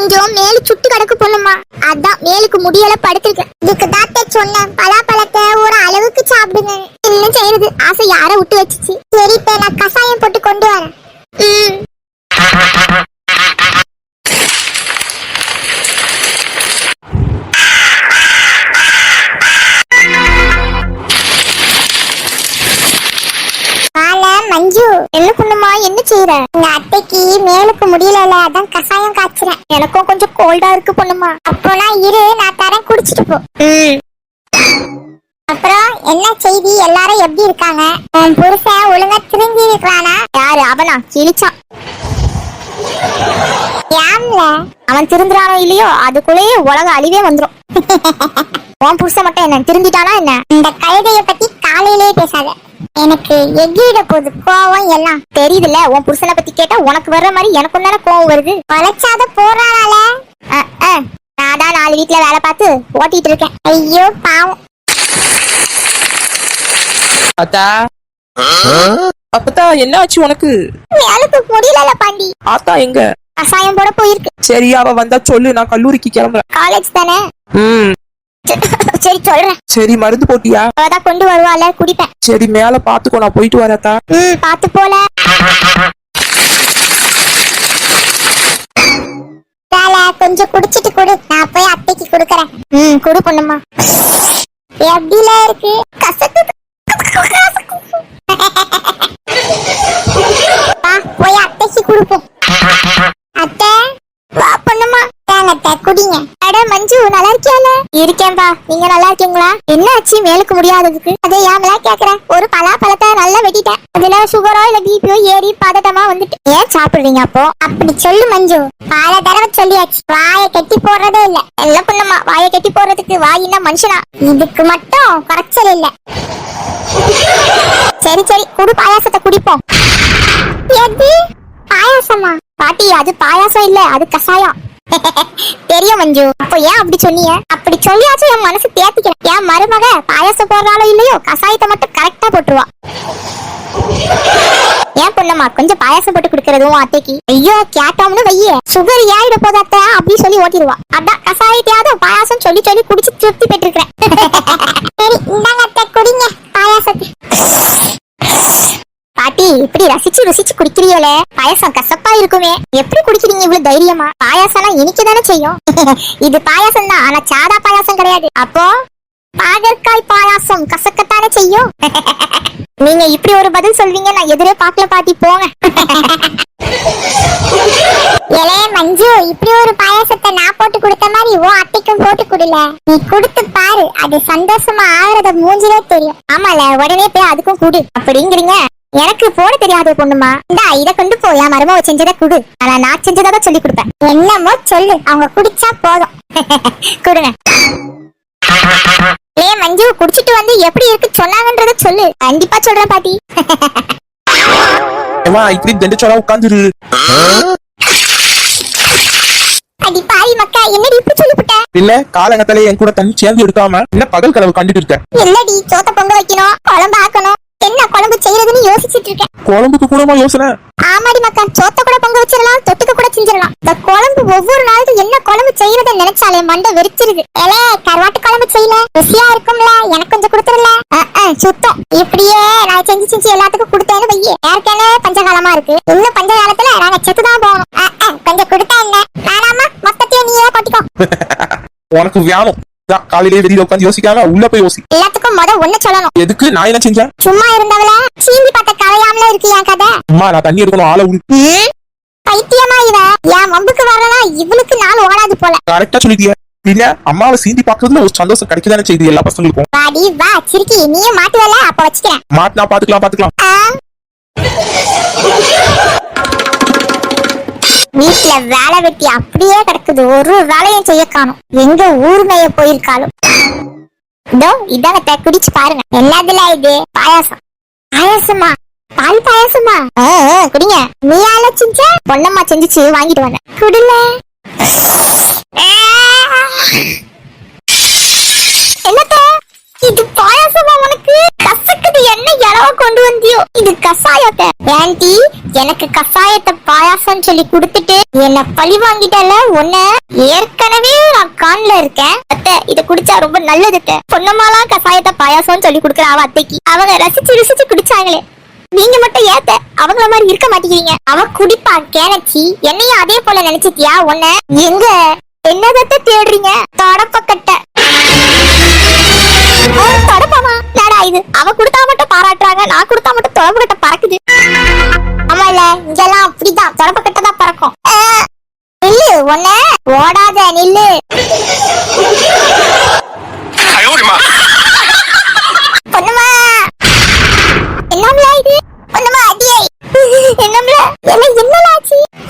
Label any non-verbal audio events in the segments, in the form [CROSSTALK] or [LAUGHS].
கொஞ்சம் மேலு சுட்டு கிடக்கு பொண்ணுமா. அதான் மேலுக்கு முடியல படுத்திருக்கேன். இதுக்கு தாத்தே சொன்னேன் பலாப்பழத்தை ஒரு அளவுக்கு சாப்பிடுங்க. என்ன செய்யறது? ஆசை யார விட்டு வச்சுச்சு? சரி இப்ப நான் கஷாயம் போட்டு கொண்டு வரேன். மஞ்சு. என்ன பண்ணுமா? என்ன செய்யற உங்க அத்தைக்கு மேலுக்கு முடியல அதான் கசாயம் காய்ச்சுறேன். எனக்கும் கொஞ்சம் கோல்டா இருக்கு பொண்ணுமா. அப்போனா இரு நான் தரேன் குடிச்சிட்டு போ. அப்புறம் என்ன செய்தி? எல்லாரும் எப்படி இருக்காங்க? உன் புருஷன் ஒழுங்கா திரும்பி இருக்கிறானா? யாரு? அவனா? கிழிச்சான். ஏம்ல அவன் திருந்துறானோ இல்லையோ அதுக்குள்ளேயே உலக அழிவே வந்துரும். [LAUGHS] உன் புருஷன் மட்டும் என்ன திருந்திட்டானா என்ன? இந்த கழுதைய பத்தி காலையிலேயே பேசாத. எனக்கு எகிட போகுது? கோவம் எல்லாம். தெரியுதுல்ல? உன் புருஷனை பத்தி கேட்டா உனக்கு வர்ற மாதிரி எனக்கும் தானே கோவம் வருது. வளைச்சாத போறானால நான் தான் நாலு வீட்டுல வேலை பார்த்து ஓட்டிட்டு இருக்கேன். ஐயோ பாவம். அத்தா. அப்பத்தா என்ன ஆச்சு உனக்கு? வேலைக்கு முடியல பாண்டி. ஆத்தா எங்க? கசாயம் போட போயிருக்கு. சரி அவ வந்தா சொல்லு நான் கல்லூரிக்கு கிளம்புறேன். காலேஜ் தானே? ம். [LAUGHS] சரி சொல்றேன். சரி மருந்து போட்டியா? அவதான் கொண்டு வருவாள குடிப்பேன். சரி மேல பாத்துக்கோ நான் போயிட்டு வரேத்தா ம் பாத்து போல. கொஞ்சம் குடிச்சிட்டு குடு. நான் போய் அத்தைக்கு குடுக்கறேன். ம் குடு பொண்ணுமா. எப்படில இருக்கு? கசக்கு போய் அத்தைக்கு கொடுப்போம். அத்தை வா பொண்ணுமா. தாங்க குடிங்க. அட மஞ்சு நல்லா இருக்கியால? இருக்கேன்பா நீங்க நல்லா இருக்கீங்களா? என்ன ஆச்சு? மேலுக்கு முடியாததுக்கு. அதை ஏமலா கேக்குறேன் ஒரு பலாப்பழத்தை நல்லா வெட்டிட்டேன். அதுல சுகரோ இல்ல பிபியோ ஏறி பதட்டமா வந்துட்டு. ஏன் சாப்பிடுறீங்க அப்போ? அப்படி சொல்லு மஞ்சு. பல தடவை சொல்லியாச்சு. வாயை கட்டி போடுறதே இல்ல. எல்ல பொண்ணுமா வாயை கட்டி போடுறதுக்கு வாயின்னா மனுஷனா? இதுக்கு மட்டும் குறைச்சல் இல்ல. சரி சரி. குடு பாயாசத்தை குடிப்போம். எது? பாயாசமா? பாட்டி அது பாயாசம் இல்ல. அது கசாயம் [LAUGHS] தெரியும் மஞ்சு. அப்ப ஏன் அப்படி சொன்னீங்க? அப்படி சொல்லியாச்சும் என் மனசு தேத்திக்கிறேன் என் மருமக பாயாசம் போடுறாலோ இல்லையோ கசாயத்தை மட்டும் கரெக்டா போட்டுருவா. ஏன் பொண்ணம்மா கொஞ்சம் பாயாசம் போட்டு குடுக்கறதும் அத்தைக்கு? ஐயோ கேட்டோம்னு வையே. சுகர் ஏறிட போதாத்த அப்படின்னு சொல்லி ஓட்டிடுவா. அதான் கசாயத்தையாவது பாயாசம் சொல்லி சொல்லி குடிச்சு திருப்தி பெற்றிருக்கிறேன் [LAUGHS] சரி இந்தாங்க அத்தை குடிங்க பாயாசத்தை பாட்டி இப்படி ரசிச்சு ருசிச்சு குடிக்கிறீங்களே பாயாசம் கசப்பா இருக்குமே. எப்படி குடிக்கிறீங்க இவ்வளவு தைரியமா? பாயாசம்னா இனிக்க தானே செய்யும்? [LAUGHS] இது பாயாசம் தான் ஆனா சாதா பாயாசம் கிடையாது. அப்போ? பாகற்காய் பாயாசம் கசக்கத்தானே செய்யும்? [LAUGHS] நீங்க இப்படி ஒரு பதில் சொல்வீங்க நான் எதிரே பாக்கல பாத்தி போங்க. [LAUGHS] ஏலே மஞ்சு இப்படி ஒரு பாயாசத்தை நான் போட்டு கொடுத்த மாதிரி ஓ அத்தைக்கும் போட்டு குடுல. நீ கொடுத்து பாரு அது சந்தோஷமா ஆகுறத மூஞ்சிலே தெரியும். ஆமால உடனே போய் அதுக்கும் குடு. அப்படிங்கிறீங்க? எனக்கு போட தெரியாது பொண்ணுமா. இந்தா இத கொண்டு போய் என் மருமவ செஞ்சதை குடு. ஆனா நான் செஞ்சதை தான் சொல்லி கொடுப்பேன். என்னமோ சொல்லு. அவங்க குடிச்சா போதும். [LAUGHS] குடுங்க. ஏ மஞ்சு குடிச்சிட்டு வந்து எப்படி இருக்கு சொன்னாங்கன்றத சொல்லு. கண்டிப்பா சொல்றேன் பாட்டி. [LAUGHS] ஏமா இப்படி தண்டிச்சோடா உட்காந்துரு அடி பாவி மக்கா என்னடி இப்படி சொல்லிவிட்ட இல்ல காலங்கத்திலே என் கூட தண்ணி சேர்ந்து எடுக்காம என்ன பகல் கனவு கண்டுட்டு இருக்க? இல்லடி சோத்த பொங்க வைக்கணும் குழம்பு ஆக்கணும் என்ன குழம்பு செய்யறதுன்னு யோசிச்சுட்டு இருக்கேன். குழம்புக்கு கூடமா யோசனை? ஆமாடி மக்கா சோத்த கூட பொங்க வச்சிடலாம் தொட்டுக்க கூட செஞ்சிடலாம். இந்த குழம்பு ஒவ்வொரு நாளும் என்ன குழம்பு செய்யறத நினைச்சாலே மண்டை வெறிச்சிருது. ஏலே கருவாட்டு குழம்பு செய்யல. ருசியா இருக்கும்ல? எனக்கு கொஞ்சம் கொடுத்துருல. சுத்தம். இப்படியே நான் செஞ்சு செஞ்சு எல்லாத்துக்கும் கொடுத்தேன்னு வையே. ஏற்கனவே பஞ்சகாலமா இருக்கு. இன்னும் பஞ்சகாலத்துல நாங்க செத்துதான் போகணும். கொஞ்சம் கொடுத்தா என்ன? வேணாமா? மொத்தத்தையும் நீயே கொட்டிக்கோ. [LAUGHS] உனக்கு வியானம் தான் காலையிலே வெளியில உட்காந்து யோசிக்காம உள்ள போய் யோசி. எல்லாத்துக்கும் முத ஒண்ணு சொல்லணும். எதுக்கு? நான் என்ன செஞ்சேன்? சும்மா இருந்தவள சீந்தி பார்த்த கலையாமல இருக்கு என் கதை? அம்மா நான் தண்ணி எடுக்கணும் ஆளை விடு பைத்தியமா இவ? என் வம்புக்கு வரலாம் இவளுக்கு நாள் ஓடாது போல. கரெக்டா சொல்லிட்டிய. இல்ல அம்மாவை சீந்தி பாக்குறதுல ஒரு சந்தோஷம் கிடைக்குதானே செய்யுது எல்லா பசங்களுக்கும். வாடி வா சிரிக்கி நீயும் மாட்டுவல அப்ப வச்சுக்கிறேன். மாட்டினா பாத்துக்கலாம் பாத்துக்கலாம்? வீட்டுல வேலை வெட்டி அப்படியே கிடக்குது. ஒரு வேலையும் செய்ய காணும். எங்க ஊர்மைய போயிருக்காலும். இதோ இதான குடிச்சு பாருங்க. என்னதுல இது? பாயாசம். பாயாசமா? பால் பாயாசமா? குடிங்க. நீ யால செஞ்ச? பொண்ணம்மா செஞ்சுச்சு வாங்கிட்டு வந்தேன். குடில என்னத்த? இது பாயாசமா என்ன இளவ கொண்டு வந்தியோ? இது கசாயத்தை. ஆன்ட்டி எனக்கு கசாயத்தை பாயாசம் சொல்லி கொடுத்துட்டு என்ன பழி வாங்கிட்டல? உன்ன ஏற்கனவே நான் கான்ல இருக்கேன். அத்தை இத குடிச்சா ரொம்ப நல்லது பொன்னமாலா கசாயத்தை பாயாசம்னு சொல்லி கொடுக்குற அவ அத்தைக்கு. அவங்க ரசிச்சு ருசிச்சு குடிச்சாங்களே. நீங்க மட்டும் ஏத்த அவங்கள மாதிரி இருக்க மாட்டேங்கிறீங்க. அவ குடிப்பா கேனச்சி. என்னையும் அதே போல நினைச்சிட்டியா உன்ன? எங்க? என்னதத்தை தேடுறீங்க? தொடப்பக்கட்ட. தொடப்ப இது. அவ கொடுத்தா மட்டும் பாராட்டுறாங்க நான் கொடுத்தா மட்டும் தொடப்பு கட்ட பறக்குது. ஆமா இல்ல இங்கெல்லாம் அப்படிதான். தொடப்பு கட்ட பறக்கும். நில்லு ஒண்ணு ஓடாத நில்லு.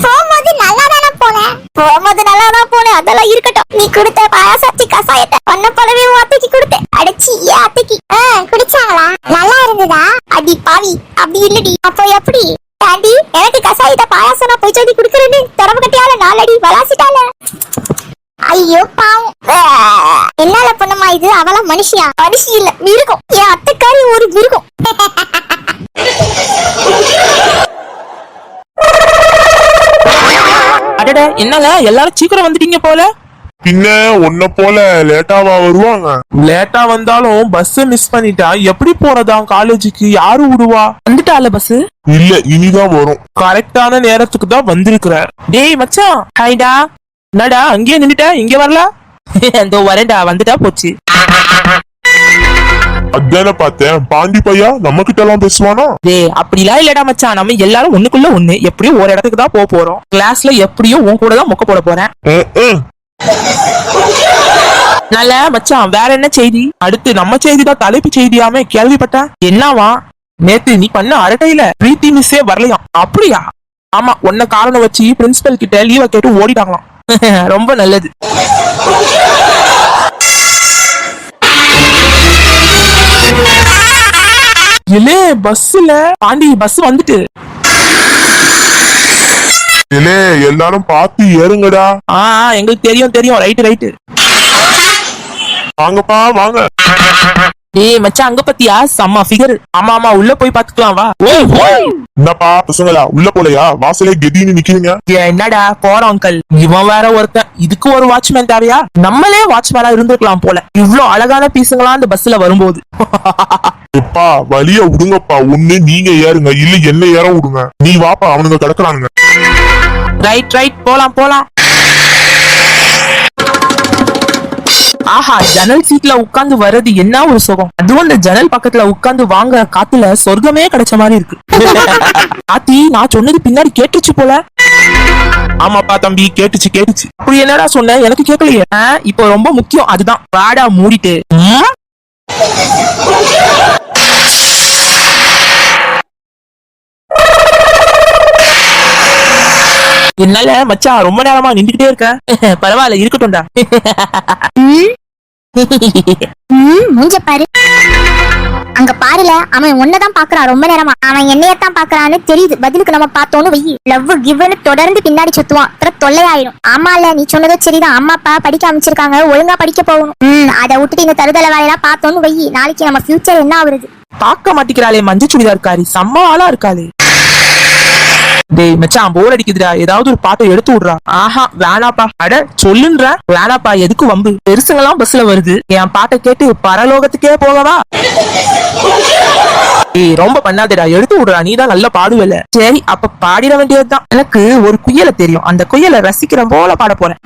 போகும்போது நல்லா தானே போனேன். போகும்போது நல்லா தான் போனேன். அதெல்லாம் இருக்கட்டும். நீ கொடுத்த பாயாசாச்சி கசாயத்தை ஒன்ன போலவே மாத்திக்கு பாவி அப்படி இல்லடி. அப்போ எப்படி? ஆண்டி எனக்கு கசாயத்தை பாயாசம் போய் சொல்லி குடுக்கறேன்னு திறவு கட்டியால நாலடி வளாசிட்டால. ஐயோ பாவம். என்னால பொண்ணுமா இது? அவளா மனுஷியா? மனுஷி இல்ல மிருகம். என் அத்தைக்காரி ஒரு மிருகம் அடட என்னால? எல்லாரும் சீக்கிரம் வந்துட்டீங்க போல. பின்ன உன்ன போல லேட்டாவா வருவாங்க? லேட்டா வந்தாலும் பஸ் மிஸ் பண்ணிட்டா எப்படி போறதா காலேஜுக்கு யாரு விடுவா? வந்துட்டால பஸ் இல்ல இனிதான் வரும். கரெக்டான நேரத்துக்கு தான் வந்திருக்கிற டேய் மச்சான். ஹாய்டா. என்னடா அங்கேயே நின்னுட்ட? இங்க வரல? [LAUGHS] இதோ வரேன்டா வந்துட்டா போச்சு. அதானே பார்த்தேன். பாண்டி பையா நம்ம கிட்ட எல்லாம் பேசுவானா? டேய் அப்படிலாம் இல்லடா மச்சான். நம்ம எல்லாரும் ஒண்ணுக்குள்ள ஒண்ணு. எப்படியும் ஒரு இடத்துக்கு தான் போக போறோம். கிளாஸ்ல எப்படியும் உன் கூட தான் மொக்க போட போறேன். நல்ல மச்சான் வேற என்ன செய்தி? அடுத்து நம்ம செய்தி தான் தலைப்பு செய்தியாமே கேள்விப்பட்டேன் என்னவா? நேத்து நீ பண்ண அரட்டையில பிரீத்தி மிஸ்ஸே வரலையாம். அப்படியா? ஆமா உன்ன காரணம் வச்சு பிரின்சிபல் கிட்ட லீவ கேட்டு ஓடிட்டாங்களாம். [LAUGHS] ரொம்ப நல்லது. இல்லே பஸ்ல பாண்டி பஸ் வந்துட்டு. இலே எல்லாரும் பார்த்து ஏறுங்கடா. ஆ ஆ, எங்களுக்கு தெரியும் தெரியும். ரைட்டு ரைட்டு வாங்கப்பா வாங்க. டேய் மச்சான் அங்க பத்தியா? செம்ம ஃபிகர் ஆமா ஆமா உள்ள போய் பாத்துக்கலாம் வா. ஓய் ஓய். என்னப்பா பசங்களா உள்ள போலையா? வாசலே கெதின்னு நிக்கிறீங்க. என்னடா போறோம் அங்கிள் இவன் வேற ஒருத்தன். இதுக்கு ஒரு வாட்ச்மேன் தேவையா? நம்மளே வாட்ச்மேனா இருந்திருக்கலாம் போல. இவ்ளோ அழகான பீசுங்களா அந்த பஸ்ல வரும்போது. எப்பா வழிய விடுங்கப்பா. ஒண்ணு நீங்க ஏறுங்க. இல்ல என்ன ஏற விடுங்க. நீ வாப்பா அவனுங்க கிடக்குறானுங்க. ரைட் ரைட் போலாம் போலாம். ஆஹா ஜன்னல் சீட்ல உட்கார்ந்து வர்றது என்ன ஒரு சுகம்? அதுவும் அந்த ஜன்னல் பக்கத்துல உட்கார்ந்து வாங்குற காத்துல சொர்க்கமே கிடைச்ச மாதிரி இருக்கு. ஆத்தி நான் சொன்னது பின்னாடி கேட்டுச்சு போல. ஆமாப்பா தம்பி கேட்டுச்சு கேட்டுச்சு. அப்படி என்னடா சொன்ன? எனக்கு கேட்கலையே. இப்போ ரொம்ப முக்கியம் அதுதான். வாடா மூடிட்டு. என்னால மச்சான் ரொம்ப நேரமா நின்றுகிட்டே இருக்க. பரவாயில்ல இருக்கட்டும்டா. மூஞ்ச பாரு. அங்க பாருல அவன் உன்னதான் பாக்குறான் ரொம்ப நேரமா. அவன் என்னையத்தான் பாக்குறான்னு தெரியுது. பதிலுக்கு நம்ம பார்த்தோன்னு வெயி. லவ் கிவ்னு தொடர்ந்து பின்னாடி சுத்துவான். அப்புறம் தொல்லையாயிடும். ஆமால நீ சொன்னதும் சரிதான். அம்மா அப்பா படிக்க அமைச்சிருக்காங்க ஒழுங்கா படிக்க போகணும். ம் அதை விட்டுட்டு இந்த தருதலை வேலையெல்லாம் பார்த்தோன்னு வெயி. நாளைக்கு நம்ம ஃபியூச்சர் என்ன ஆகுறது? பார்க்க மாட்டிக்கிறாளே மஞ்சள் சுடிதார் காரி. செம்ம ஆளா இருக்காளே. டேய் மச்சான் போர் அடிக்குதுடா. ஏதாவது ஒரு பாட்டை எடுத்து விடுறா. ஆஹா வேணாப்பா. அட சொல்லுன்ற. வேணாப்பா எதுக்கு வம்பு? பெருசுங்கெல்லாம் பஸ்ல வருது. என் பாட்டை கேட்டு பரலோகத்துக்கே போகவா? ஏய் ரொம்ப பண்ணாதடா. எடுத்து விடுறா. நீ தான் நல்லா பாடுவல. சரி அப்ப பாடிட வேண்டியதுதான். எனக்கு ஒரு குயலை தெரியும். அந்த குயலை ரசிக்கிற போல பாட போறேன்?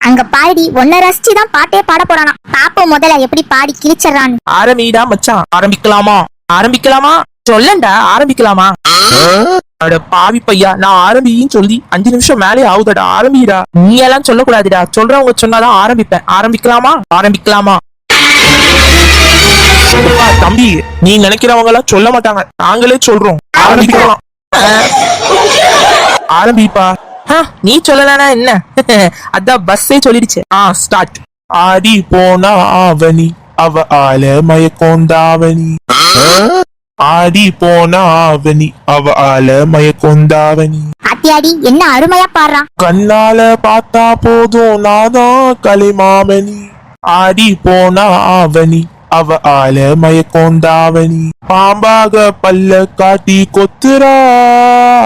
அங்க பாடி ஒன்ன ரசிச்சு தான் பாட்டே பாட போறானா. பாப்போம் முதல்ல எப்படி பாடி கிழிச்சிடறான்னு. ஆரம்பிடா மச்சான். ஆரம்பிக்கலாமா? ஆரம்பிக்கலாமா? சொல்லண்டா ஆரம்பிக்கலாமா? அட பாவி பையா நான் ஆரம்பின்னு சொல்லி அஞ்சு நிமிஷம் மேலே ஆகுதடா ஆரம்பிடா. நீ எல்லாம் சொல்லக்கூடாதுடா. சொல்றவங்க சொன்னாதான் ஆரம்பிப்பேன். ஆரம்பிக்கலாமா? ஆரம்பிக்கலாமா? தம்பி நீ நினைக்கிறவங்க எல்லாம் சொல்ல மாட்டாங்க. நாங்களே சொல்றோம். ஆரம்பிக்கலாம். ஆரம்பிப்பா. நீ சொல்லலனா என்ன? அதான் பஸ்ஸே சொல்லிடுச்சு. ஆ ஸ்டார்ட் ஆடி போனா ஆவணி அவ ஆல மயக்கொண்டாவணி. ஆடி போனா ஆவணி அவ ஆல மயக்கொண்டாவணி அத்தியாடி என்ன அருமையா பாடுறான் கண்ணால பார்த்தா போதும் நாதான் கலைமாமணி. ஆடி போனா ஆவணி அவ ஆல மயக்கொண்டாவணி பாம்பாக பல்ல காட்டி கொத்துறா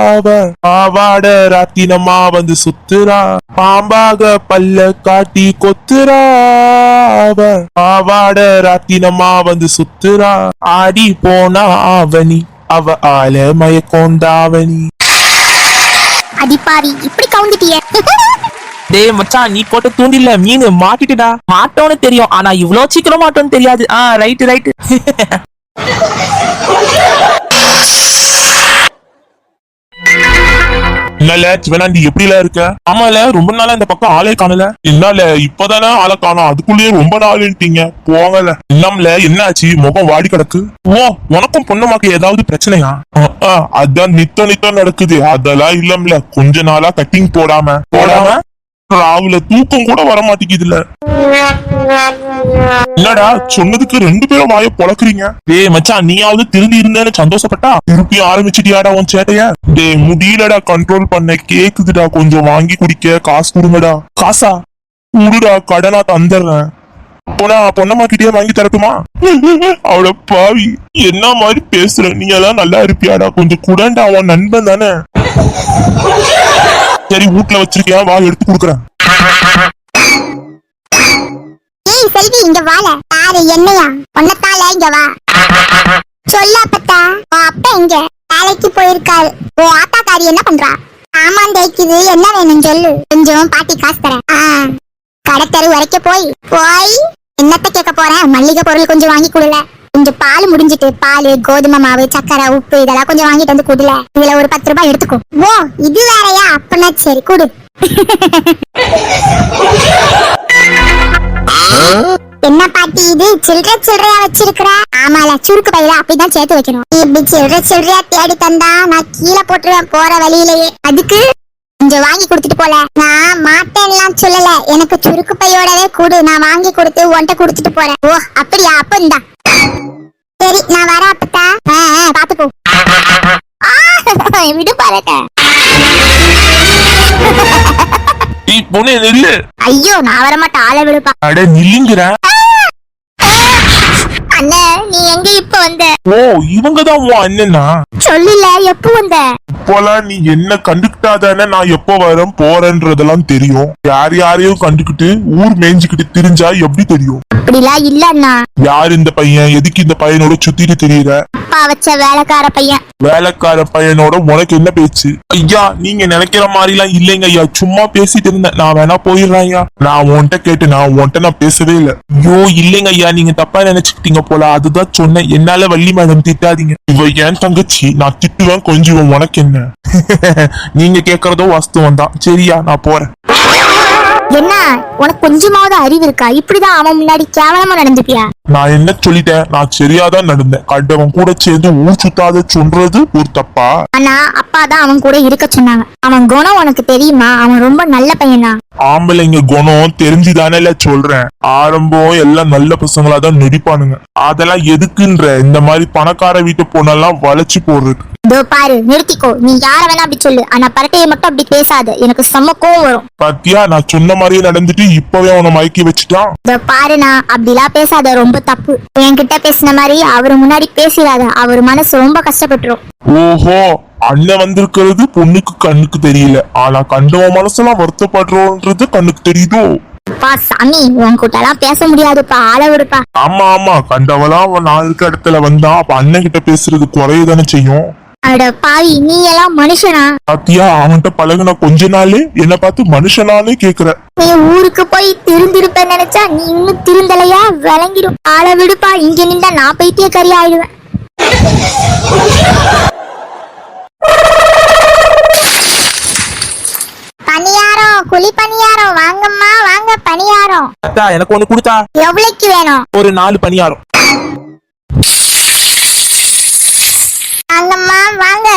அவ பாவாட ராத்தினமா வந்து சுத்துறா பாம்பாக பல்ல காட்டி கொத்துறா அவ பாவாட ராத்தினமா வந்து சுத்துறா ஆடி போனா ஆவணி அவ ஆல மயக்கோண்டாவணி அடிப்பாவி இப்படி கவுந்துட்டிய டேய் மச்சான் நீ போட்ட தூண்டில மீன் மாட்டிட்டுடா. மாட்டோன்னு தெரியும். ஆனா இவ்வளவு சீக்கிரம் மாட்டோன்னு தெரியாது. ஆ ரைட் ரைட் என்னல சிவனாண்டி எப்படில இருக்க? ஆமால ரொம்ப நாளா இந்த பக்கம் ஆளே காணல. என்னால இப்பதானே ஆளை காணோம். அதுக்குள்ளேயே ரொம்ப நாளுட்டீங்க போங்கல. என்னம்ல என்னாச்சு? முகம் வாடி கிடக்கு. ஓ உனக்கும் பொண்ணுமாக்கு ஏதாவது பிரச்சனையா? அஹ், அதான் நித்தம் நித்தம் நடக்குது. அதெல்லாம் இல்லம்ல. கொஞ்ச நாளா கட்டிங் போடாம. போடாம? ராவுல தூக்கம் கூட வர மாட்டேங்குதுல என்னடா சொன்னதுக்கு ரெண்டு பேரும் வாய பொழக்குறீங்க டேய் மச்சான் நீயாவது திரும்பி இருந்தேன்னு சந்தோஷப்பட்டா? திருப்பி ஆரம்பிச்சிட்டியாடா உன் சேட்டைய? டேய் முடியலடா கண்ட்ரோல் பண்ண கேக்குதுடா கொஞ்சம் வாங்கி குடிக்க காசு கொடுங்கடா. காசா? குடுடா கடனா தந்துடுறேன். போனா பொண்ணம்மா கிட்டே வாங்கி தரட்டுமா? அவள பாவி என்ன மாதிரி பேசுற? நீ எல்லாம் நல்லா இருப்பியாடா கொஞ்சம் குடண்டா உன் நண்பன் தானே? சரி வீட்ல வச்சிருக்கியா? வா எடுத்து கொடுக்குறேன். ஏய் செல்வி இங்க வால. யாரு என்னையா? உன்னத்தால இங்க வா. சொல்ல பத்தா உன் அப்பா எங்க? வேலைக்கு போயிருக்காரு. உன் ஆத்தாக்காரி என்ன பண்றா? சாமான் தேய்க்குது. என்ன வேணும் சொல்லு. கொஞ்சம் பாட்டி காசு தரேன். ஆ, கடத்தெரு வரைக்கும் போய் போய் என்னத்த கேட்க போறேன்? மல்லிகை பொருள் கொஞ்சம் வாங்கி கொடுல. கொஞ்சம் பால் முடிஞ்சிட்டு பால் கோதுமை மாவு சக்கரை உப்பு இதெல்லாம் கொஞ்சம் வாங்கிட்டு வந்து குடுல. இதுல ஒரு பத்து ரூபாய் எடுத்துக்கோ. ஓ இது வேறையா? அப்படின்னா சரி குடு. என்ன பாட்டி இது? சில்லற சில்லறையா வச்சிருக்கிற? ஆமால சுருக்கு பையில அப்படிதான் சேர்த்து வைக்கணும். நீ இப்படி சில்லற சில்லறையா தேடி தந்தா நான் கீழே போட்டுருவேன் போற வழியிலேயே. அதுக்கு கொஞ்சம் வாங்கி கொடுத்துட்டு போல. நான் மாட்டேன்லாம் சொல்லல. எனக்கு சுருக்கு பையோடவே கொடு. நான் வாங்கி கொடுத்து உன்கிட்ட கொடுத்துட்டு போறேன். ஓ அப்படியா? அப்ப இந்தா. சரி நான் வரேன் அப்பத்தா. ஆ, ஆ, பாத்து போ ஆ, விடு பாருங்க ஐயோ நான் வரமாட்டேன். ஆளை விடுப்பா. அட நில்லுங்கிறேன் ஓ இவங்க தான் உன் அண்ணனா? சொல்லல எப்ப வந்த? இப்போலாம் நீ என்ன கண்டுக்கிட்டாதானே நான் எப்போ வரேன் போறேன்றதெல்லாம் தெரியும். யார் யாரையும் கண்டுக்கிட்டு ஊர் மேய்ஞ்சுக்கிட்டு திரிஞ்சா எப்படி தெரியும்? அப்படிலாம் இல்ல அண்ணா. யார் இந்த பையன்? எதுக்கு இந்த பையனோட சுத்திட்டு தெரியற? அப்பா வச்ச வேலைக்கார பையன். வேலைக்கார பையனோட உனக்கு என்ன பேச்சு? ஐயா நீங்க நினைக்கிற மாதிரி எல்லாம் இல்லைங்க ஐயா. சும்மா பேசிட்டு இருந்தேன். நான் வேணா போயிடுறேன் ஐயா. நான் உன்கிட்ட கேட்டு நான் உன்கிட்ட நான் பேசவே இல்லை. ஐயோ இல்லைங்க ஐயா. நீங்க தப்பா நினைச்சுக்கிட்டீங்க போல. அதுதான் சொன்னேன். என்னால வள்ளி மேடம் திட்டாதீங்க. இவ என் தங்கச்சி? நான் திட்டுவேன் கொஞ்சம் உனக்கு என்ன? [LAUGHS] நீங்க கேக்குறதோ வாஸ்தவம் தான் சரியா நான் போறேன். என்ன? உனக்கு கொஞ்சமாவது அறிவு இருக்கா? இப்படிதான் அவன் முன்னாடி கேவலமா நடந்துப்பியா நான் என்ன சொல்லிட்டேன்? நான் சரியாதான் நடந்தேன். கண்டவன் கூட சேர்ந்து ஊர் சுத்தாத சொல்றது ஒரு தப்பா? ஆனா அப்பா தான் அவன் கூட இருக்க சொன்னாங்க. அவன் குணம் உனக்கு தெரியுமா? அவன் ரொம்ப நல்ல பையனா? ஆம்பளைங்க குணம் தெரிஞ்சுதானே சொல்றேன். ஆரம்பம் எல்லாம் நல்ல பசங்களா தான் நடிப்பானுங்க. அதெல்லாம் எதுக்குன்ற இந்த மாதிரி பணக்கார வீட்டு பொண்ணெல்லாம் வளைச்சு போடுறது இதோ பாரு நிறுத்திக்கோ. நீ யார வேணா அப்படி சொல்லு. ஆனா பரட்டையை மட்டும் அப்படி பேசாத. எனக்கு செம்ம கோவம் வரும். பாத்தியா நான் சொன்ன மாதிரியே நடந்துட்டு இப்பவே அவனை மயக்கி வச்சுட்டான். இதோ பாருண்ணா அப்படிலாம் பேசாத. ரொம்ப தப்பு. என்கிட்ட பேசின மாதிரி அவரு முன்னாடி பேசிடாத. அவர் மனசு ரொம்ப கஷ்டப்பட்டுரும். ஓஹோ அண்ணன் வந்திருக்கிறது பொண்ணுக்கு கண்ணுக்கு தெரியல. ஆனா கண்டவன் மனசெல்லாம் வருத்தப்படுறோன்றது கண்ணுக்கு தெரியுதோ? பா சாமி உன் கிட்ட எல்லாம் பேச முடியாதுப்பா ஆள விடுப்பா. ஆமா ஆமா அவன் நான் இருக்க இடத்துல வந்தா அப்ப அண்ணன் கிட்ட பேசுறது குறையதானே செய்யும்? அட பாவி நீ எல்லாம் மனுஷனா? பாத்தியா அவன்கிட்ட பழகுன கொஞ்ச நாளே என்ன பார்த்து மனுஷனாலே கேக்குற. நீ ஊருக்கு போய் திருந்திருப்ப நினைச்சா நீ இன்னும் திருந்தலையா? விளங்கிடும். ஆள விடுப்பா இங்க நின்றா நான் பைத்திய கறி ஆயிடுவேன். பணியாரம் குழி பணியாரம் வாங்கம்மா வாங்க பணியாரம் அத்தா எனக்கு ஒண்ணு கொடுத்தா? எவ்வளவுக்கு வேணும்? ஒரு நாலு பணியாரம் வாங்கம்மா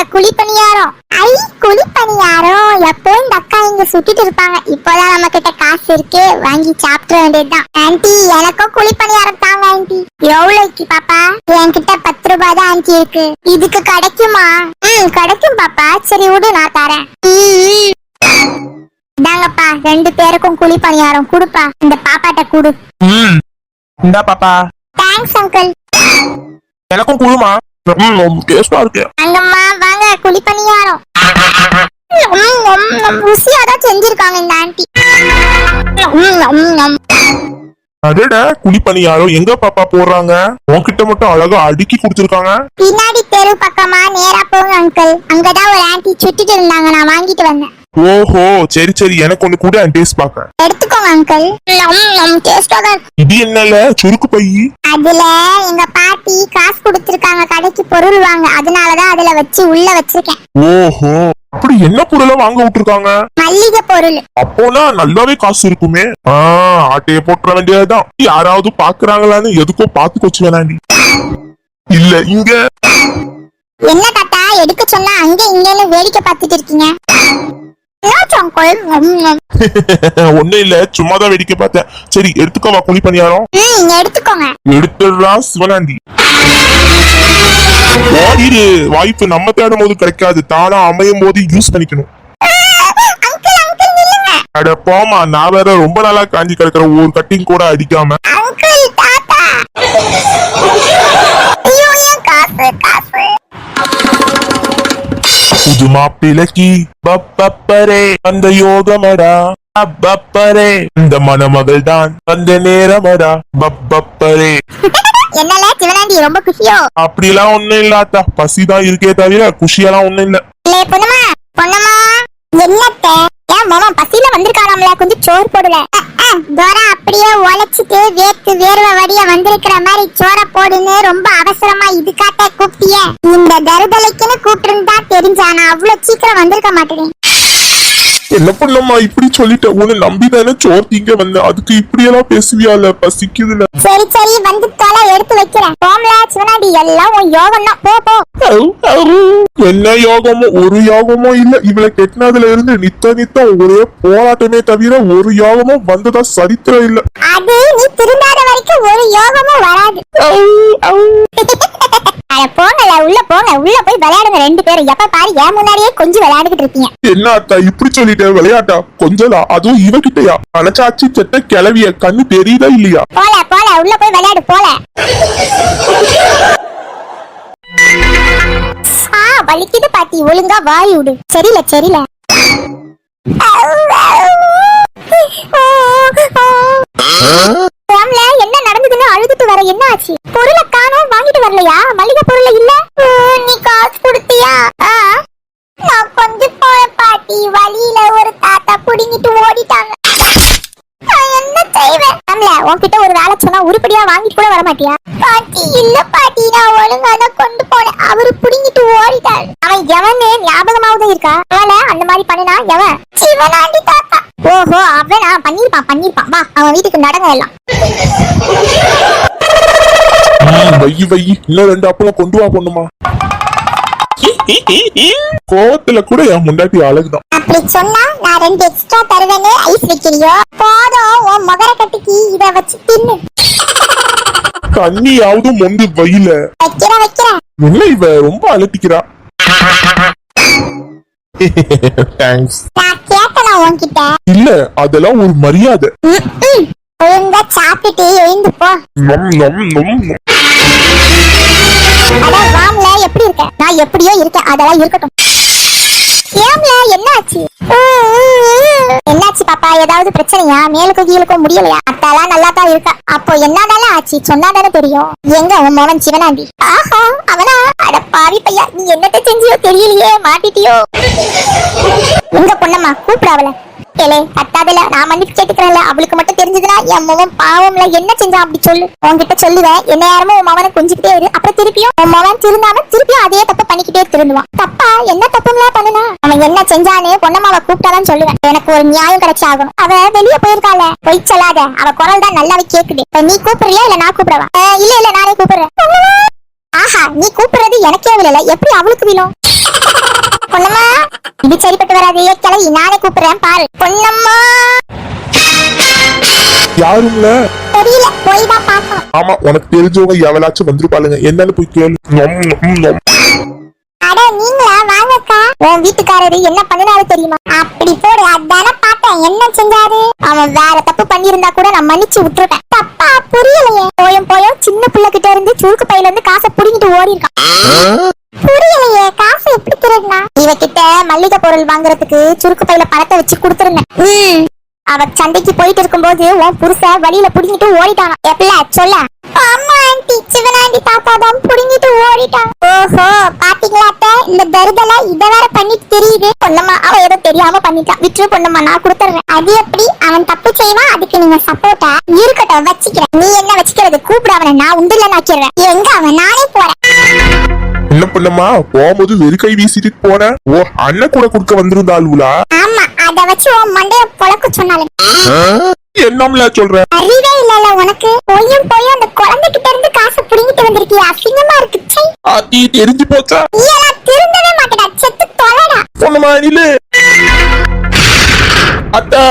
வாங்க குழி பணியாரம் ஐ குழி பணியாரம் எப்போ இந்த அக்கா இங்க சுத்திட்டு இருப்பாங்க? இப்போதான் நம்ம கிட்ட காசு இருக்கு. வாங்கி சாப்பிட வேண்டியதுதான். ஆன்ட்டி எனக்கும் குழி பணியாரம் தாங்க ஆன்ட்டி எவ்வளவுக்கு பாப்பா? என்கிட்ட பத்து ரூபாய் தான் ஆன்ட்டி இருக்கு. இதுக்கு கிடைக்குமா? ம் கிடைக்கும் பாப்பா. சரி விடு நான் தரேன். இந்தாங்கப்பா ரெண்டு பேருக்கும் குழி பணியாரம் கொடுப்பா. இந்த பாப்பாட்ட கொடு. இந்தா பாப்பா. தேங்க்ஸ் அங்கிள் எனக்கும் குழுமா டேஸ்டா இருக்கு. அங்கம்மா வாங்க குழி பணியாரம். ருசியா தான் செஞ்சிருக்காங்க இந்த ஆண்டி. அடட குழிப்பணியாரம் எங்க பாப்பா போடுறாங்க? உன்கிட்ட மட்டும் அழகா அடுக்கி கொடுத்துருக்காங்க? பின்னாடி தெரு பக்கமா நேரா போங்க அங்கிள் அங்கதான் ஒரு ஆண்டி சுட்டுட்டு இருந்தாங்க நான் வாங்கிட்டு வந்தேன். ஓஹோ சரி சரி எனக்கு ஒண்ணு கூட டேஸ்ட் பாக்க எடுத்துக்கோங்க அங்கிள். இது என்னல? சுருக்கு பையி அதுல எங்க பாட்டி காசு கொடுத்திருக்காங்க. கடைக்கு பொருள் வாங்க. அதனாலதான் அதுல வச்சு உள்ள வச்சிருக்கேன். ஓஹோ. அப்படி என்ன பொருளை வாங்க விட்டுருக்காங்க? மல்லிகை பொருள். அப்போனா நல்லாவே காசு இருக்குமே. ஆட்டைய போட்டுற வேண்டியதுதான். யாராவது பாக்குறாங்களான்னு எதுக்கோ பாத்து கொச்சு வேணாண்டி இல்ல இங்க. என்ன தாத்தா? எடுக்க சொன்னா அங்க இங்கன்னு வேடிக்கை பார்த்துட்டு இருக்கீங்க. என்னாச்சு. [LAUGHS] ஒண்ணும் இல்ல சும்மாதான் வேடிக்கை பார்த்தேன். சரி எடுத்துக்கோவா குழி பணியாரம் எடுத்துக்கோங்க. எடுத்துடுறா சிவனாண்டி இரு. வாய்ப்பு நம்ம தேடும் போது கிடைக்காது. தானா அமையும் போது யூஸ் பண்ணிக்கணும். அங்கிள் அங்கிள் அட போமா நான் வேற ரொம்ப நாளா காஞ்சி கிடக்குற ஒரு கட்டிங் கூட அடிக்காம. அங்கிள் தாத்தா. ஐயோ ஏன் காசு காசு? புது மாப்பிளக்கி பப்பரே அந்த யோகமடா. பப்பரே இந்த மணமகள் தான் அந்த நேரமடா. பப்பரே என்னால சிவனாண்டி ரொம்ப குஷியோ? அப்படிலாம் ஒண்ணும் இல்லாத்தா பசிதான் இருக்கே தவிர குஷியெல்லாம் ஒண்ணும் இல்ல. பொண்ணுமா? பொண்ணுமா? என்னத்த? ஏன் மாமா பசியில அவங்கள கொஞ்சம் சோறு போடல தோரா அப்படியே உழைச்சிட்டு வேத்து வேர்வை வடிய வந்திருக்கிற மாதிரி சோற போடுன்னு ரொம்ப அவசரமா இதுக்காட்ட கூப்பிட்டிய. இந்த தருதலைக்குன்னு கூப்பிட்டு தெரிஞ்சா நான் அவ்வளவு சீக்கிரம் வந்திருக்க மாட்டேன். என்ன பண்ணம்மா இப்படி சொல்லிட்ட. உன்னை நம்பி தானே சோறு திங்க வந்தேன். அதுக்கு இப்படியெல்லாம் பேசுவியால? பசிக்குதுல. சரி சரி வந்து தொலை எடுத்து வைக்கிறேன். போம்ல சிவனாண்டி எல்லாம் உன் யோகம் தான். போ போ. என்ன யோகமோ? ஒரு யோகமோ இல்ல. இவளை கெட்டினதுல இருந்து நித்த நித்தம் ஒரே போராட்டமே தவிர ஒரு யோகமும் வந்ததா சரித்திரம் இல்ல. அது நீ திருந்தாத வரைக்கும் ஒரு யோகமும் வராது. [LAUGHS] அட போங்கல உள்ள போங்க உள்ள போய் விளையாடுங்க ரெண்டு பேரும். எப்ப பாரு என் முன்னாடியே கொஞ்சம் விளையாடிக்கிட்டு இருப்பீங்க. என்ன அத்தா இப்படி சொல்லிட்ட விளையாட்டா? கொஞ்சலா அதுவும் இவகிட்டயா? அணைச்சாச்சி செத்த கிளவிய கண்ணு தெரியுதா இல்லையா? போல போல உள்ள போய் விளையாடு போல. ஆ வலிக்குது பாட்டி ஒழுங்கா வாய் விடு. சரியில்ல சரியில்ல. [LAUGHS] ராம்ல என்ன நடந்ததுன்னு அழுதுட்டு வர என்ன ஆச்சு பொருளை காணோம் வாங்கிட்டு வரலையா? மளிகை பொருள் இல்ல? நீ காசு கொடுத்தியா? நான் கொஞ்சம் போன பாட்டி. வழியில ஒரு தாத்தா புடிங்கிட்டு ஓடிட்டாங்க. என்ன செய்வேன்? நம்மள உன்கிட்ட ஒரு வேலை சொன்னா உருப்படியா வாங்கிட்டு கூட வர மாட்டியா? பாட்டி இல்ல பாட்டி. நான் ஒழுங்கா தான் கொண்டு போனேன். அவரு புடிங்கிட்டு ஓடிட்டாரு. அவன் எவனே ஞாபகமாவது இருக்கா? அவன அந்த மாதிரி பண்ணினா எவன்? சிவனாண்டி தாத்தா. ஓஹோ அவனா பண்ணிருப்பான் பண்ணிருப்பான். வா அவன் வீட்டுக்கு நடங்க எல்லாம். வையி வையி இன்னும் ரெண்டு அப்பளம் கொண்டு வா பொண்ணுமா. கோவத்துல கூட என் முண்டாட்டி அழகுதான். அப்படி சொன்னா நான் ரெண்டு எக்ஸ்ட்ரா தருவேன்னு ஐஸ் வைக்கிறியோ? போதும் உன் முகர கட்டிக்கு இத வச்சு தின்னு. தண்ணியாவது மொந்து வையில. வைக்கிற வைக்கிறேன். என்ன இவ ரொம்ப அலட்டிக்கிறா. தேங்க்ஸ் நான் உன்கிட்ட? இல்ல அதெல்லாம் ஒரு மரியாதை. ஒழுங்கா சாப்பிட்டுட்டு எழுந்து போ. நம் நம் நம். நம். அட வாம்ல எப்படி இருக்க? நான் எப்படியோ இருக்கேன். அதெல்லாம் இருக்கட்டும். ஏம்ல என்னாச்சு? என்னாச்சு பாப்பா? ஏதாவது பிரச்சனையா? மேலுக்கும் கீழுக்கும் முடியலையா? அத்தாலாம் நல்லா தான் இருக்கா. அப்போ என்னதானே ஆச்சு? சொன்னாதானே தெரியும். எங்க உன் மகன் சிவனாண்டி? ஆஹா அவனா? அட பாவி பையா நீ என்னத்த செஞ்சியோ தெரியலையே. மாட்டிட்டியோ? எங்க பொண்ணம்மா கூப்பிடாவல. கேளே கட்டாதல நான் மன்னிப்பு கேட்டுக்கிறேன்ல. அவளுக்கு மட்டும் தெரிஞ்சதுன்னா என் மகன் பாவம்ல என்ன செஞ்சான் அப்படி சொல்லு. உன்கிட்ட சொல்லுவேன் என்ன நேரமும் உன் மவனை கொஞ்சிக்கிட்டே இரு அப்புறம் திருப்பியும் உன் மவன் திருந்தாம திருப்பியும் அதே தப்பு பண்ணிக்கிட்டே திருந்துவான். தப்பா? என்ன தப்புங்களா பண்ணுனா? அவன் என்ன செஞ்சானே பொன்னம்மாவை கூப்பிட்டாதான் சொல்லுவேன். எனக்கு ஒரு நியாயம் கிடைச்சாகணும் அவ வெளிய போயிருக்காள. பொய் சொல்லாத. அவ குரல் தான் நல்லாவே கேக்குது. இப்ப நீ கூப்பிடுறியா இல்ல நான் கூப்பிடவா? இல்ல இல்ல நானே கூப்பிடுறேன். ஆஹா நீ கூப்பிடுறது எனக்கே விழல. எப்படி அவளுக்கு விழும்? பொன்னம்மா இது சரிப்பட்டு வராது. கிளவி நானே கூப்பிடுறேன். பாரு. பொன்னம்மா. யாருங்கள தெரியல. போய் தான் பார்க்கணும். ஆமா உனக்கு தெரிஞ்சவங்க எவளாச்சும் வந்திருப்பாளுங்க. என்னன்னு போய் கேளு. அட நீங்களா? வாங்கக்கா. உன் வீட்டுக்காரரு என்ன பண்ணினாரு தெரியுமா? அப்படி போடு. அதானே பார்த்தேன். என்ன செஞ்சாரு? அவன் வேற தப்பு பண்ணியிருந்தா கூட நான் மன்னிச்சு விட்டுருப்பேன் தப்பா? புரியலையே. போயும் போயும் சின்ன பிள்ளை கிட்ட இருந்து சுருக்கு பையில இருந்து காசை புடிங்கிட்டு ஓடி இருக்கான் புரியலையே. எப்படி திருடுனா இவகிட்ட மல்லிகை மளிகை பொருள் வாங்குறதுக்கு சுருக்கு பையில பணத்தை வச்சு கொடுத்துருந்தேன். அவ சந்தைக்கு போயிட்டு இருக்கும்போது உன் புருஷ வழியில புடிங்கிட்டு ஓடிட்டானா. எப்பல சொல்ல. அம்மா ஆண்டி. சிவனாண்டி தாத்தா தான் புடிங்கிட்டு ஓடிட்டான். ஓஹோ பாத்தீங்களா அத்தை? இந்த தருதல இத வேற பண்ணிட்டு தெரியுது. பொண்ணம்மா அவ ஏதோ தெரியாம பண்ணிட்டான் விட்டுரு பொண்ணம்மா நான் கொடுத்துறேன். அது எப்படி? அவன் தப்பு செய்வான். அதுக்கு நீங்க சப்போர்ட்டா இருக்கட்டும் வச்சுக்கிறேன். நீ என்ன வச்சுக்கிறது? கூப்பிடு அவனை. நான் உண்டுல நாக்கிறேன் எங்க அவன்? நானே போறேன். என்ன பண்ணமா போகும்போது வெறுக்கை வீசிட்டு போன. ஓ அண்ணன் கூட குடுக்க வந்திருந்தாளுலா ஆமா அத வச்சு உன் மண்டைய பொழக்க சொன்னாலே என்னம்ல சொல்ற? அறிவே இல்லல உனக்கு. போயும் போய் அந்த குழந்தை கிட்ட இருந்து காசு புடிங்கிட்டு வந்திருக்கியா? அசிங்கமா இருக்கு அது தெரிஞ்சு போச்சா? இயலா திருந்தவே மாட்டடா செத்து தொலைடா. பொண்ணு மாநில. அத்தா.